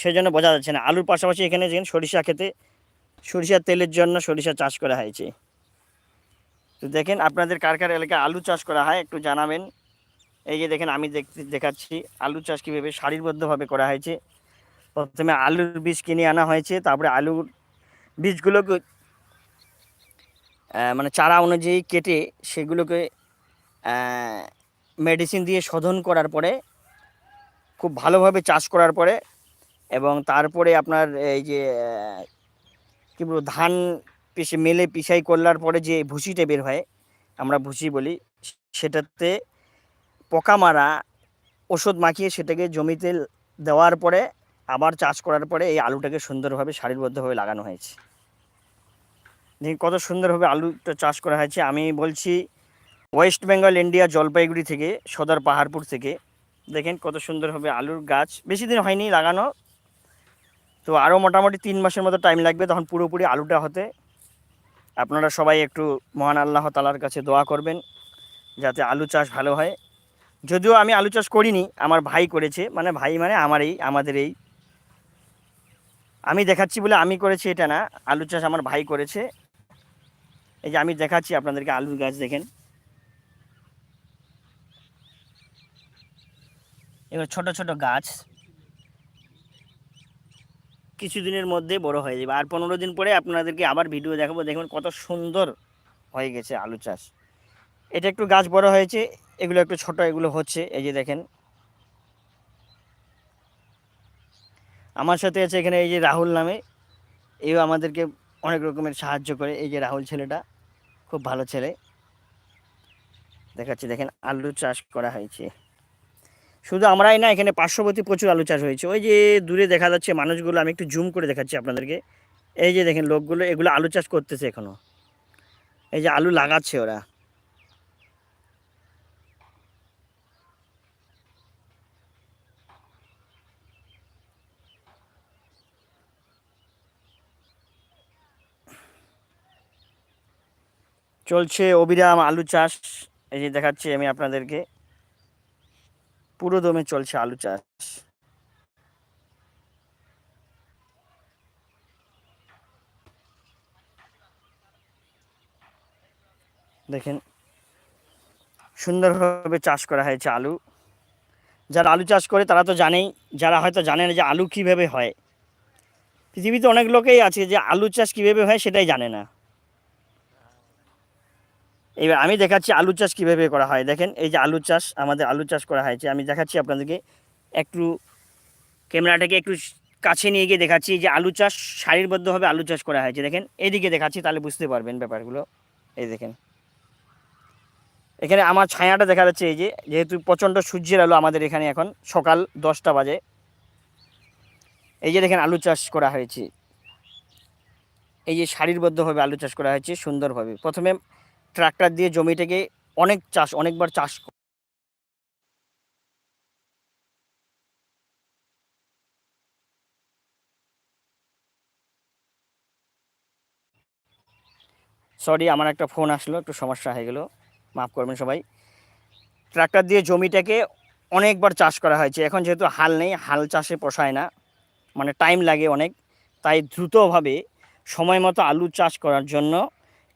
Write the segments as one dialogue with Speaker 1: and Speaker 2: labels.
Speaker 1: সেজন্য বোঝা যাচ্ছে না। আলুর পাশাপাশি এখানে যেখানে সরিষা খেতে সরিষার তেলের জন্য সরিষা চাষ করা হয়েছে। তো দেখেন আপনাদের কার কার এলাকায় আলু চাষ করা হয় একটু জানাবেন। এই যে দেখেন আমি দেখতে দেখাচ্ছি আলু চাষ কীভাবে সারিবদ্ধভাবে করা হয়েছে। প্রথমে আলুর বীজ কিনে আনা হয়েছে, তারপরে আলুর বীজগুলোকে মানে চারা অনুযায়ী কেটে সেগুলোকে মেডিসিন দিয়ে শোধন করার পরে, খুব ভালোভাবে চাষ করার পরে এবং তারপরে আপনার এই যে, কী বলব, ধান পিষে মেলে পিসাই করলার পরে যে ভুসিটা বের হয়, আমরা ভুসি বলি, সেটাতে পোকা মারা ওষুধ মাখিয়ে সেটাকে জমিতে দেওয়ার পরে, আবার চাষ করার পরে এই আলুটাকে সুন্দরভাবে সারিবদ্ধভাবে লাগানো হয়েছে। দেখি কত সুন্দরভাবে আলুটা চাষ করা হয়েছে। আমি বলছি, ওয়েস্ট বেঙ্গল, ইন্ডিয়া, জলপাইগুড়ি থেকে, সদর পাহাড়পুর থেকে, দেখেন কত সুন্দরভাবে আলুর গাছ, বেশি দিন হয়নি লাগানো তো আরও মোটামুটি তিন মাসের মতো টাইম লাগবে তখন পুরোপুরি আলুটা হতে। আপনারা সবাই একটু মহান আল্লাহ তালার কাছে দোয়া করবেন যাতে আলু চাষ ভালো হয়। যদিও আমি আলু চাষ করিনি, আমার ভাই করেছে মানে ভাই মানে আমার এই, আমাদের এই। আমি দেখাচ্ছি বলে আমি করেছি এটা না, আলু চাষ আমার ভাই করেছে। এই যে আমি দেখাচ্ছি আপনাদেরকে আলুর গাছ দেখেন। এবার ছোট ছোট গাছ। কিছুদিনের মধ্যে বড় হয়ে যাবে। আর পনেরো দিন পরে আপনাদেরকে আবার ভিডিও দেখাবো। দেখবেন কত সুন্দর হয়ে গেছে আলু চাষ। এটা একটু গাছ বড় হয়েছে, এগুলো একটু ছোট, এগুলো হচ্ছে। এই যে দেখেন। আমার সাথে আছে এখানে এই যে রাহুল নামে। এও আমাদেরকে অনেক রকমের সাহায্য করে। এই যে রাহুল ছেলেটা, খুব ভালো ছেলে। দেখাচ্ছি, দেখেন আলু চাষ করা হয়েছে। শুধু আমরাই না, এখানে পার্শ্ববর্তী প্রচুর আলু চাষ হয়েছে। ওই যে দূরে দেখা যাচ্ছে মানুষগুলো, আমি একটু জুম করে দেখাচ্ছি আপনাদেরকে। এই যে দেখেন লোকগুলো, এগুলো আলু চাষ করতেছে এখনও। এই যে আলু লাগাচ্ছে ওরা। চলছে অবিরাম আলু চাষ। এই যে দেখাচ্ছি আমি আপনাদেরকে। পুরো দমে চলছে আলু চাষ। দেখেন, সুন্দরভাবে চাষ করা হয়েছে আলু। যারা আলু চাষ করে তারা তো জানেই, যারা হয়তো জানে না যে আলু কীভাবে হয়। পৃথিবীতে অনেক লোকেই আছে যে আলু চাষ কীভাবে হয় সেটাই জানে না। এবার আমি দেখাচ্ছি আলু চাষ কীভাবে করা হয়। দেখেন, এই যে আলু চাষ, আমাদের আলু চাষ করা হয়েছে। আমি দেখাচ্ছি আপনাদেরকে, একটু ক্যামেরাটাকে একটু কাছে নিয়ে গিয়ে দেখাচ্ছি যে আলু চাষ সারিবদ্ধভাবে আলু চাষ করা হয়েছে। দেখেন, এদিকে দেখাচ্ছি, তাহলে বুঝতে পারবেন ব্যাপারগুলো। এই দেখেন, এখানে আমার ছায়াটা দেখা যাচ্ছে এই যে, যেহেতু প্রচণ্ড সূর্যের আলো আমাদের এখানে এখন সকাল দশটা বাজে। এই যে দেখেন, আলু চাষ করা হয়েছে। এই যে সারিবদ্ধভাবে আলু চাষ করা হয়েছে সুন্দরভাবে। প্রথমে ট্রাক্টর দিয়ে জমিটাকে অনেক চাষ, অনেকবার চাষ সরি আমার একটা ফোন আসলো, একটু সমস্যা হয়ে গেলো। মাফ করবেন সবাই। ট্রাক্টর দিয়ে জমিটাকে অনেকবার চাষ করা হয়েছে। এখন যেহেতু হাল নেই, হাল চাষে পোষায় না। মানে টাইম লাগে অনেক। তাই দ্রুতভাবে সময় মতো আলু চাষ করার জন্য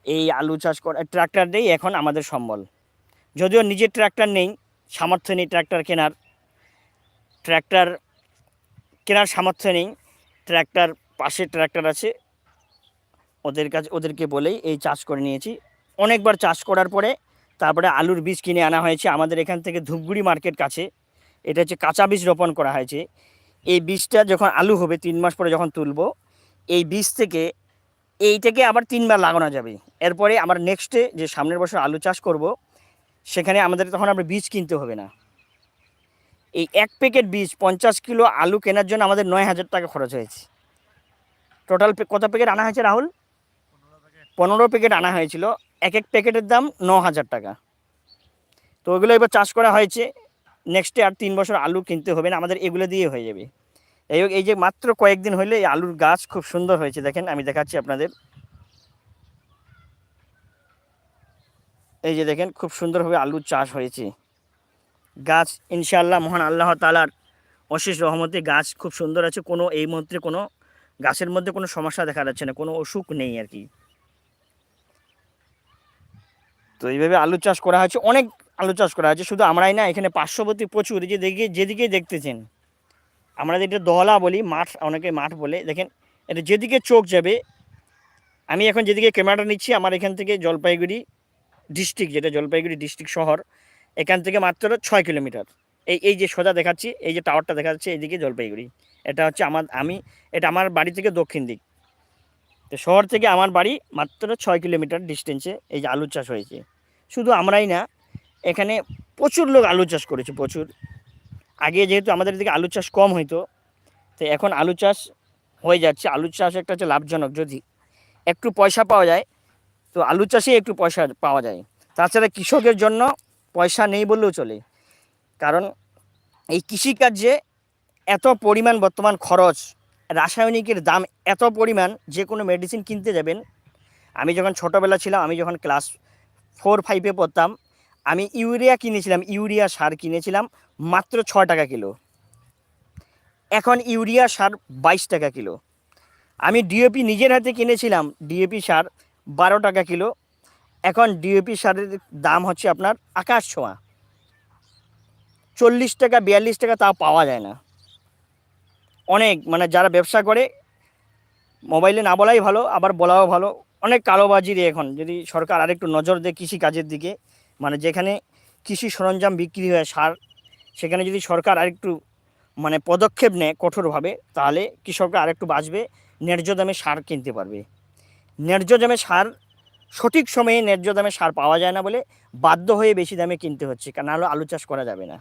Speaker 1: এই আলু চাষ করা ট্রাক্টর দিয়েই এখন আমাদের সম্বল। যদিও নিজের ট্রাক্টর নেই, সামর্থ্য নেই ট্রাক্টর কেনার। ট্রাক্টর কেনার সামর্থ্য নেই ট্রাক্টর পাশে ট্রাক্টর আছে। ওদের কাছে, ওদেরকে বলেই এই চাষ করে নিয়েছি। অনেকবার চাষ করার পরে তারপরে আলুর বীজ কিনে আনা হয়েছে। আমাদের এখান থেকে ধূপগুড়ি মার্কেট কাছে। এটা হচ্ছে কাঁচা বীজ রোপণ করা হয়েছে। এই বীজটা যখন আলু হবে, তিন মাস পরে যখন তুলব, এই বীজ থেকে এইটাকে আবার তিনবার লাগানো যাবে। এরপরে আমরা নেক্সটে যে সামনের বছর আলু চাষ করব, সেখানে আমাদের তখন আমরা বীজ কিনতে হবে না। এই এক প্যাকেট বীজ, পঞ্চাশ কিলো আলু কেনার জন্য আমাদের নয় হাজার টাকা খরচ হয়েছে। টোটাল কত প্যাকেট আনা হয়েছে রাহুল? পনেরো প্যাকেট আনা হয়েছিল। এক এক প্যাকেটের দাম ন হাজার টাকা। তো ওইগুলো এবার চাষ করা হয়েছে। নেক্সটে আর তিন বছর আলু কিনতে হবে না, আমাদের এগুলো দিয়ে হয়ে যাবে। এই এই যে মাত্র কয়েকদিন হলে এই আলুর গাছ খুব সুন্দর হয়েছে। দেখেন, আমি দেখাচ্ছি আপনাদের। এই যে দেখেন, খুব সুন্দরভাবে আলুর চাষ হয়েছে। গাছ, ইনশাআল্লাহ, মহান আল্লাহ তালার অশেষ রহমতে গাছ খুব সুন্দর আছে। কোনো এই মুহূর্তে কোনো গাছের মধ্যে কোনো সমস্যা দেখা যাচ্ছে না, কোনো অসুখ নেই আর কি। তো এইভাবে আলু চাষ করা হয়েছে। অনেক আলু চাষ করা হয়েছে। শুধু আমরাই না, এখানে পার্শ্ববর্তী প্রচুর যে দেখে যেদিকেই দেখতেছেন আমরা যেটা দহলা বলি, মাঠ, অনেকে মাঠ বলে। দেখেন, এটা যেদিকে চোখ যাবে, আমি এখন যেদিকে ক্যামেরাটা নিচ্ছি, আমার এখান থেকে জলপাইগুড়ি ডিস্ট্রিক্ট, যেটা জলপাইগুড়ি ডিস্ট্রিক্ট শহর, এখান থেকে মাত্র ছয় কিলোমিটার। এই এই যে সোজা দেখাচ্ছি, এই যে টাওয়ারটা দেখা যাচ্ছে এইদিকে জলপাইগুড়ি। এটা হচ্ছে আমার, আমি, এটা আমার বাড়ি থেকে দক্ষিণ দিক। তো শহর থেকে আমার বাড়ি মাত্র ছয় কিলোমিটার ডিস্টেন্সে এই যে আলু চাষ হয়েছে। শুধু আমরাই না, এখানে প্রচুর লোক আলু চাষ করেছে, প্রচুর। আগে যেহেতু আমাদের দিকে আলু চাষ কম হইতো, তো এখন আলু চাষ হয়ে যাচ্ছে। আলু চাষ একটা হচ্ছে লাভজনক যদি একটু পয়সা পাওয়া যায়, তো আলু চাষে একটু পয়সা পাওয়া যায়। তাছাড়া কৃষকের জন্য পয়সা নেই বললেও চলে। কারণ এই কৃষিকার্যে এত পরিমাণ বর্তমান খরচ, রাসায়নিকের দাম এত পরিমাণ, যে কোনো মেডিসিন কিনতে যাবেন। আমি যখন ছোটোবেলা ছিলাম, আমি যখন ক্লাস ফোর ফাইভে পড়তাম আমি ইউরিয়া কিনেছিলাম, ইউরিয়া সার কিনেছিলাম মাত্র ছ টাকা কিলো। এখন ইউরিয়া সার বাইশ টাকা কিলো। আমি ডিএপি নিজের হাতে কিনেছিলাম ডিএপি সার বারো টাকা কিলো। এখন ডিএপি সারের দাম হচ্ছে আপনার আকাশ ছোঁয়া। চল্লিশ টাকা, বিয়াল্লিশ টাকা তা পাওয়া যায় না। অনেক মানে যারা ব্যবসা করে, মোবাইলে না বলাই ভালো, আবার বলাও ভালো, অনেক কালোবাজির এখন। যদি সরকার আরেকটু নজর দেয় কৃষি কাজের দিকে মানে যেখানে কৃষি সরঞ্জাম বিক্রি হয়, সার, সেখানে যদি সরকার আরেকটু মানে পদক্ষেপ নেয় কঠোরভাবে, তাহলে কৃষকরা আরেকটু বাঁচবে, ন্যায্য দামে সার কিনতে পারবে। ন্যায্য দামে সার সঠিক সময়ে ন্যায্য দামে সার পাওয়া যায় না বলে বাধ্য হয়ে বেশি দামে কিনতে হচ্ছে, কারণ নাহলে আলু চাষ করা যাবে না।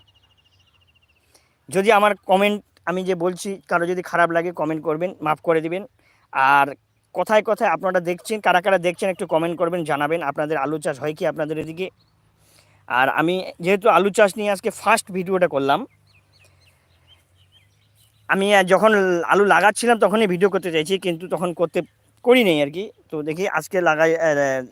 Speaker 1: যদি আমার কমেন্ট আমি যে বলছি, কারও যদি খারাপ লাগে কমেন্ট করবেন, মাফ করে দিবেন। আর কথায় কথায় আপনারা দেখছেন, কারা কারা দেখছেন একটু কমেন্ট করবেন, জানাবেন, আপনাদের আলু চাষ হয় কি আপনাদের এদিকে? আর আমি যেহেতু আলু চাষ নিয়ে আজকে ফার্স্ট ভিডিওটা করলাম, আমি যখন আলু লাগাচ্ছিলাম তখনই ভিডিও করতে চাইছি, কিন্তু তখন করতে করি নেই আর কি। তো দেখি আজকে লাগাই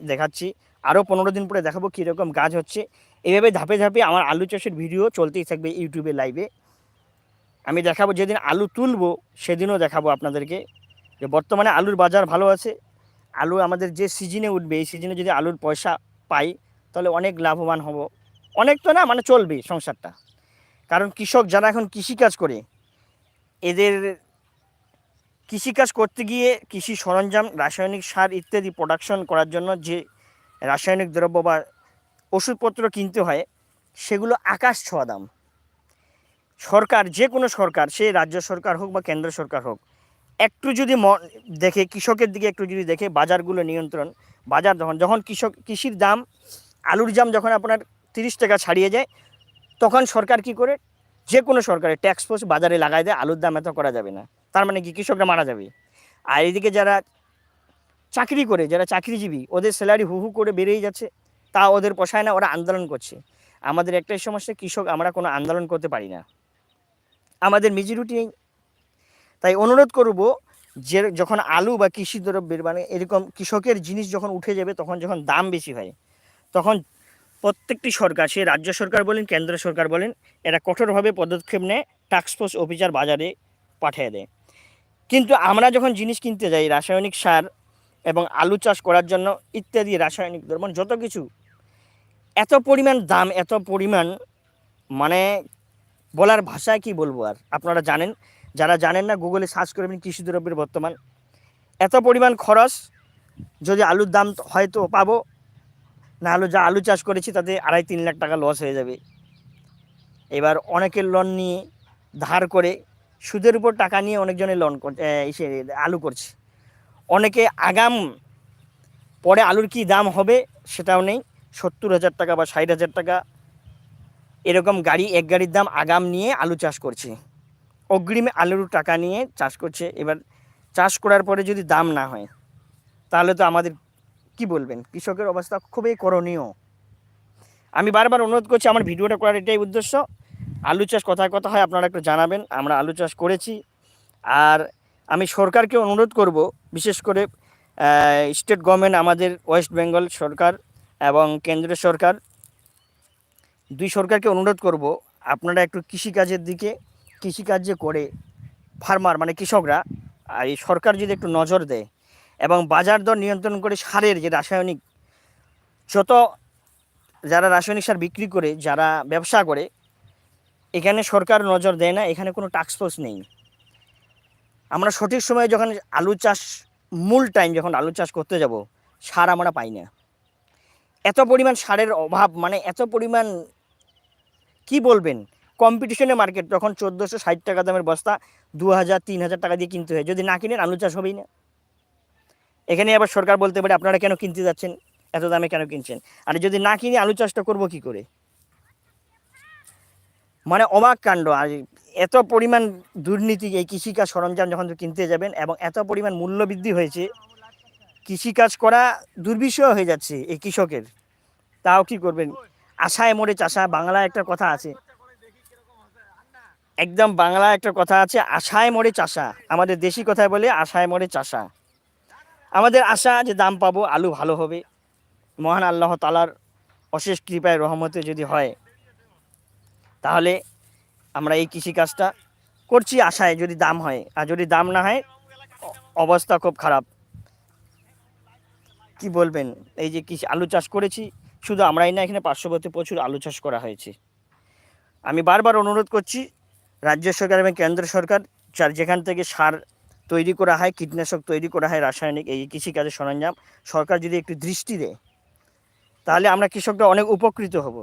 Speaker 1: দেখাচ্ছি। আরও পনেরো দিন পরে দেখাবো কীরকম গাছ হচ্ছে। এইভাবে ধাপে ধাপে আমার আলু চাষের ভিডিও চলতেই থাকবে ইউটিউবে লাইভে আমি দেখাবো, যেদিন আলু তুলবো সেদিনও দেখাবো আপনাদেরকে। যে বর্তমানে আলুর বাজার ভালো আছে। আলু আমাদের যে সিজনে উঠবে, এই সিজনে যদি আলুর পয়সা পাই তাহলে অনেক লাভবান হব। অনেক তো না মানে চলবে সংসারটা। কারণ কৃষক যারা এখন কৃষিকাজ করে, এদের কৃষিকাজ করতে গিয়ে কৃষি সরঞ্জাম, রাসায়নিক সার ইত্যাদি প্রোডাকশন করার জন্য যে রাসায়নিক দ্রব্য বা ওষুধপত্র কিনতে হয়, সেগুলো আকাশ ছোঁয়া দাম। সরকার, যে কোনো সরকার, সে রাজ্য সরকার হোক বা কেন্দ্র সরকার হোক, একটু যদি ম- দেখে, কৃষকের দিকে একটু যদি দেখে বাজারগুলো নিয়ন্ত্রণ, বাজার যখন যখন কৃষক, কৃষির দাম আলুর দাম যখন আপনার তিরিশ টাকা ছাড়িয়ে যায়, তখন সরকার কি করে? যে কোনো সরকারের ট্যাক্স ফোর্স বাজারে লাগাই দেয়, আলুর দাম এত করা যাবে না। তার মানে কি? কৃষকরা মারা যাবে। আর এদিকে যারা চাকরি করে, যারা চাকরিজীবী, ওদের স্যালারি হু হু করে বেড়েই যাচ্ছে। তা ওদের পোষায় না, ওরা আন্দোলন করছে। আমাদের একটাই সমস্যা, কৃষক আমরা কোনো আন্দোলন করতে পারি না। আমাদের মেজরিটি নেই। তাই অনুরোধ করব যে যখন আলু বা কৃষি দ্রব্যের মানে এরকম কৃষকের জিনিস যখন উঠে যাবে, তখন যখন দাম বেশি হয় তখন প্রত্যেকটি সরকার সে রাজ্য সরকার বলেন, কেন্দ্র সরকার বলেন, এরা কঠোরভাবে পদক্ষেপ নেয় টাস্কফোর্স অফিসার বাজারে পাঠিয়ে দেয়। কিন্তু আমরা যখন জিনিস কিনতে যাই, রাসায়নিক সার এবং আলু চাষ করার জন্য ইত্যাদি, রাসায়নিক দ্রব্য যত কিছু, এত পরিমাণ দাম, এত পরিমাণ মানে বলার ভাষায় কি বলব আর? আপনারা জানেন, যারা জানেন না গুগলে সার্চ করবেন কৃষি দ্রব্যের বর্তমান। এত পরিমাণ খরচ, যদি আলুর দাম হয়তো পাবো না হলে যা আলু চাষ করেছি তাতে আড়াই তিন লাখ টাকা লস হয়ে যাবে। এবার অনেকের লোন নিয়ে ধার করে সুদের উপর টাকা নিয়ে অনেকজনের লোন এসে আলু করছে। অনেকে আগাম পরে আলুর কি দাম হবে সেটাও নেই, সত্তর হাজার টাকা বা ষাট হাজার টাকা। এরকম গাড়ি, এক গাড়ির দাম আগাম নিয়ে আলু চাষ করছে। অগ্রিমে আলুর টাকা নিয়ে চাষ করছে। এবার চাষ করার পরে যদি দাম না হয়, তাহলে তো আমাদের কি বলবেন? কৃষকের অবস্থা খুবই করণীয়। আমি বারবার অনুরোধ করছি, আমার ভিডিওটা করার এটাই উদ্দেশ্য। আলু চাষ কথায় কথা হয়, আপনারা একটু জানাবেন। আমরা আলু চাষ করেছি। আর আমি সরকারকে অনুরোধ করব, বিশেষ করে স্টেট গভর্নমেন্ট, আমাদের ওয়েস্ট বেঙ্গল সরকার এবং কেন্দ্রীয় সরকার, দুই সরকারকে অনুরোধ করব, আপনারা একটু কৃষিকাজের দিকে কৃষিকাজ যে করে ফার্মার মানে কৃষকরা, আর এই সরকার যদি একটু নজর দেয় এবং বাজার দর নিয়ন্ত্রণ করে সারের যে রাসায়নিক, যত যারা রাসায়নিক সার বিক্রি করে, যারা ব্যবসা করে, এখানে সরকার নজর দেয় না, এখানে কোনো ফোর্স নেই। আমরা সঠিক সময়ে যখন আলু চাষ, মূল টাইম যখন আলু চাষ করতে যাব, সার আমরা পাই না। এত পরিমাণ সারের অভাব মানে এত পরিমাণ, কি বলবেন? কম্পিটিশনে মার্কেট তখন চোদ্দোশো ষাট টাকা দামের বস্তা দু হাজার তিন হাজার টাকা দিয়ে কিনতে হয়। যদি না কিনেন, আলু চাষ হবেই না। এখানে আবার সরকার বলতে পারে, আপনারা কেন কিনতে যাচ্ছেন? এত দামে কেন কিনছেন? আর যদি না কিনে, আলু চাষটা করব কি করে? মানে অবাক কাণ্ড। আর এত পরিমাণ দুর্নীতি এই কৃষিকাজ সরঞ্জাম যখন কিনতে যাবেন এবং এত পরিমাণ মূল্য বৃদ্ধি হয়েছে, কৃষিকাজ করা দুর্বিষয় হয়ে যাচ্ছে এই কৃষকের। তাও কি করবেন? আশায় মরে চাষা বাংলা একটা কথা আছে। একদম বাংলা একটা কথা আছে, আশায় মরে চাষা। আমাদের দেশি কথায় বলে, আশায় মরে চাষা। আমাদের আশা যে দাম পাবো, আলু ভালো হবে। মহান আল্লাহ তালার অশেষ কৃপায়, রহমতে যদি হয়, তাহলে আমরা এই কৃষিকাজটা করছি আশায় যদি দাম হয়। আর যদি দাম না হয় অবস্থা খুব খারাপ। কি বলবেন? এই যে কৃষি, আলু চাষ করেছি, শুধু আমরাই না, এখানে পার্শ্ববর্তী প্রচুর আলু চাষ করা হয়েছে। আমি বারবার অনুরোধ করছি, রাজ্য সরকার এবং কেন্দ্র সরকার, যার যেখান থেকে সার তৈরি করা হয়, কীটনাশক তৈরি করা হয় রাসায়নিক এই কৃষিকাজের সরঞ্জাম। সরকার যদি একটু দৃষ্টি দেয়, তাহলে আমরা কৃষকরা অনেক উপকৃত হব।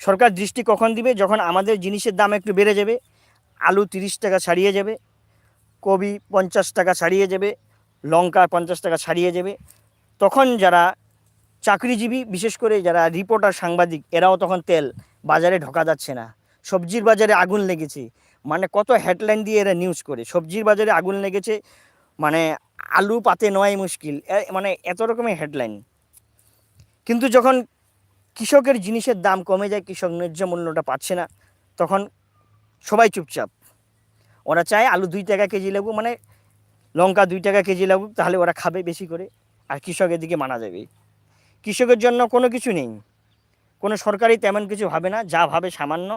Speaker 1: সরকার দৃষ্টি কখন দিবে? যখন আমাদের জিনিসের দাম একটু বেড়ে যাবে, আলু তিরিশ টাকা ছাড়িয়ে যাবে কবি পঞ্চাশ টাকা ছাড়িয়ে যাবে, লঙ্কা পঞ্চাশ টাকা ছাড়িয়ে যাবে, তখন যারা চাকরিজীবী, বিশেষ করে যারা রিপোর্টার, সাংবাদিক, এরাও তখন তেল বাজারে ঢোকা যাচ্ছে না। সবজির বাজারে আগুন লেগেছে মানে কত হেডলাইন দিয়ে এরা নিউজ করে। সবজির বাজারে আগুন লেগেছে মানে আলু পাতে নয় মুশকিল। মানে এত রকমের হেডলাইন কিন্তু যখন কৃষকের জিনিসের দাম কমে যায়, কৃষক ন্যায্য মূল্যটা পাচ্ছে না, তখন সবাই চুপচাপ। ওরা চায় আলু দুই টাকা কেজি লাগুক মানে লঙ্কা দুই টাকা কেজি লাগুক তাহলে ওরা খাবে বেশি করে, আর কৃষকের দিকে মানা যাবে কৃষকের জন্য কোনো কিছু নেই। কোনো সরকারই তেমন কিছু ভাবে না, যা ভাবে সামান্য।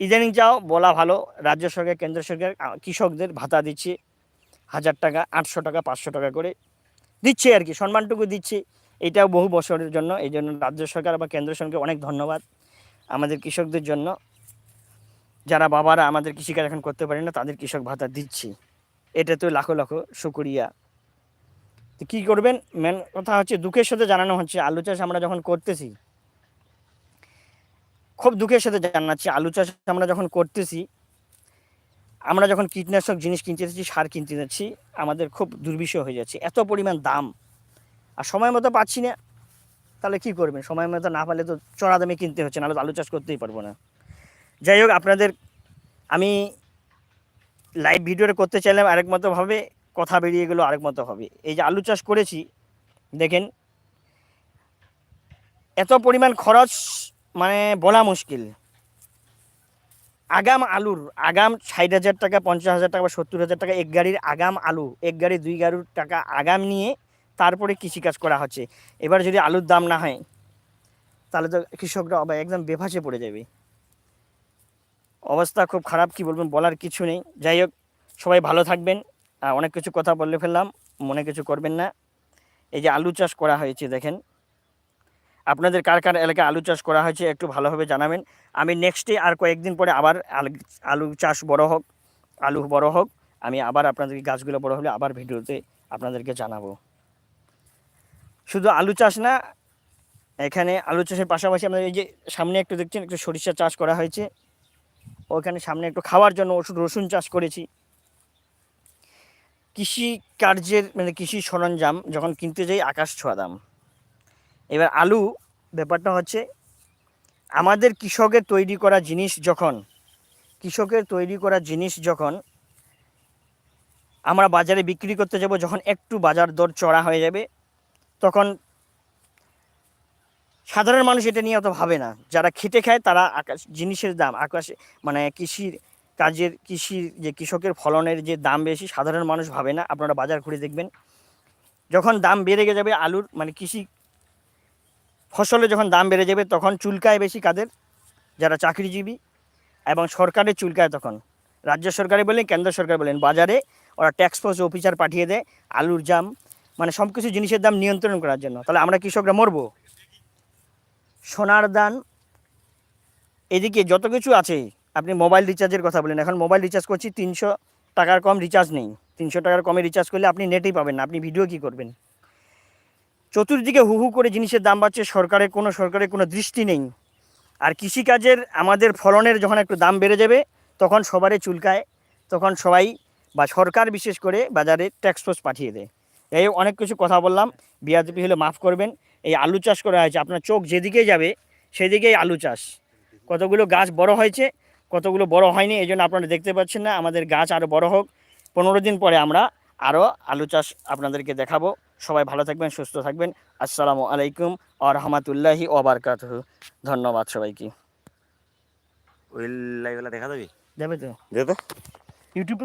Speaker 1: ইদানিং যাও, বলা ভালো। রাজ্য সরকার, কেন্দ্র সরকার কৃষকদের ভাতা দিচ্ছে। হাজার টাকা, আটশো টাকা, পাঁচশো টাকা করে। দিচ্ছে আর কি, সম্মানটুকু দিচ্ছে। এটাও বহু বছরের জন্য। এই জন্য রাজ্য সরকার বা কেন্দ্র সরকারকে অনেক ধন্যবাদ আমাদের কৃষকদের জন্য। যারা বাবারা আমাদের কৃষিকাজ এখন করতে পারে না, তাদের কৃষক ভাতা দিচ্ছি। এটা তো লাখো লাখো শুকরিয়া। তো কী করবেন? মেন কথা হচ্ছে, দুঃখের সাথে জানানো হচ্ছে, আলু চাষ আমরা যখন করতেছি খুব দুঃখের সাথে জানাচ্ছি। আলু চাষ আমরা যখন করতেছি, আমরা যখন কীটনাশক জিনিস কিনতে যাচ্ছি সার কিনতে যাচ্ছি আমাদের খুব দুর্বিষহ হয়ে যাচ্ছে। এত পরিমাণ দাম। আর সময় মতো পাচ্ছি না। তাহলে কি করবেন? সময় মতো না পারলে তো চড়া দামে কিনতে হচ্ছে, নাহলে আলু চাষ করতেই পারব না। যাই হোক, আপনাদের, আমি লাইভ ভিডিওটা করতে চাইলাম, আরেক মতো ভাবে কথা বেরিয়ে গেলো, আরেক মতো হবে। এই যে আলু চাষ করেছি, দেখেন, এত পরিমাণ খরচ মানে বলা মুশকিল। আগাম আলুর, আগাম ষাট হাজার টাকা, পঞ্চাশ হাজার টাকা বা সত্তর হাজার টাকা এক গাড়ির আগাম আলু, এক গাড়ি দুই গাড়ির টাকা আগাম নিয়ে তারপরে কৃষিকাজ করা হচ্ছে। এবার যদি আলুর দাম না হয়, তাহলে তো কৃষকরা আবার একদম বেভাসে পড়ে যাবে। অবস্থা খুব খারাপ, কি বলবেন বলার কিছু নেই। যাই হোক, সবাই ভালো থাকবেন। অনেক কিছু কথা বলে ফেললাম, মনে কিছু করবেন না। এই যে আলু চাষ করা হয়েছে, দেখেন। আপনাদের কার কার এলাকায় আলু চাষ করা হয়েছে একটু ভালোভাবে জানাবেন। আমি নেক্সটে আর কয়েকদিন পরে আবার আলু- চাষ বড় হোক, আলু বড় হোক, আমি আবার আপনাদেরকে গাছগুলো বড় হলে আবার ভিডিওতে আপনাদেরকে জানাব। শুধু আলু চাষ না, এখানে আলু চাষের পাশাপাশি আমাদের এই যে সামনে একটু দেখছেন, একটু সরিষা চাষ করা হয়েছে। ওখানে সামনে একটু খাওয়ার জন্য ওষুধ, রসুন চাষ করেছি। কৃষি কার্যের মানে কৃষি সরঞ্জাম যখন কিনতে যাই, আকাশ ছোঁয়া দাম। এবার আলু, ব্যাপারটা হচ্ছে আমাদের কৃষকের তৈরি করা জিনিস যখন, কৃষকের তৈরি করা জিনিস যখন আমরা বাজারে বিক্রি করতে যাব, যখন একটু বাজার দর চড়া হয়ে যাবে, তখন সাধারণ মানুষ এটা নিয়ে অত ভাবে না। যারা খেটে খায়, তারা আকাশ, জিনিসের দাম, আকাশে মানে কৃষির কাজের, কৃষির যে কৃষকের ফলনের যে দাম বেশি, সাধারণ মানুষ ভাবে না। আপনারা বাজার ঘুরে দেখবেন, যখন দাম বেড়ে যাবে, আলুর মানে কৃষি ফসলে যখন দাম বেড়ে যাবে, তখন চুলকায় বেশি কাদের? যারা চাকরিজীবী এবং সরকারের চুলকায় তখন। রাজ্য সরকারে বলেন, কেন্দ্র সরকার বলেন, বাজারে ওরা ট্যাক্স ফোর্স অফিসার পাঠিয়ে দেয়, আলুর জাম মানে সব কিছু জিনিসের দাম নিয়ন্ত্রণ করার জন্য। তাহলে আমরা কৃষকরা মরবো? সোনার দান, এদিকে যত কিছু আছে, আপনি মোবাইল রিচার্জের কথা বলেন, এখন মোবাইল রিচার্জ করছি, তিনশো টাকার কম রিচার্জ নেই। তিনশো টাকার কমে রিচার্জ করলে আপনি নেটেই পাবেন না, আপনি ভিডিও কী করবেন? চতুর্দিকে হু হু করে জিনিসের দাম বাড়ছে, সরকারের কোনো সরকারের কোনো দৃষ্টি নেই। আর কৃষিকাজের আমাদের ফলনের যখন একটু দাম বেড়ে যাবে, তখন সবারই চুলকায়, তখন সবাই বা সরকার বিশেষ করে বাজারে ট্যাক্স ফোর্স পাঠিয়ে দেয়। এই অনেক কিছু কথা বললাম বিয়াদপি হলে মাফ করবেন, এই আলু চাষ করা হয়েছে, আপনার চোখ যেদিকেই যাবে, সেদিকেই আলু চাষ। কতগুলো গাছ বড় হয়েছে, কতগুলো বড় হয়নি, এই জন্য আপনারা দেখতে পাচ্ছেন না, আমাদের গাছ আরও বড় হোক। পনেরো দিন পরে আমরা আরও আলু চাষ আপনাদেরকে দেখাবো। সবাই ভালো থাকবেন সুস্থ থাকবেন। আসসালামু আলাইকুম আ রহমতুল্লাহি ওবরকাত ধন্যবাদ সবাইকে।
Speaker 2: ওই লাইভেলা দেখা যাবে?
Speaker 1: যাবে তো?
Speaker 2: দে
Speaker 1: ইউটিউব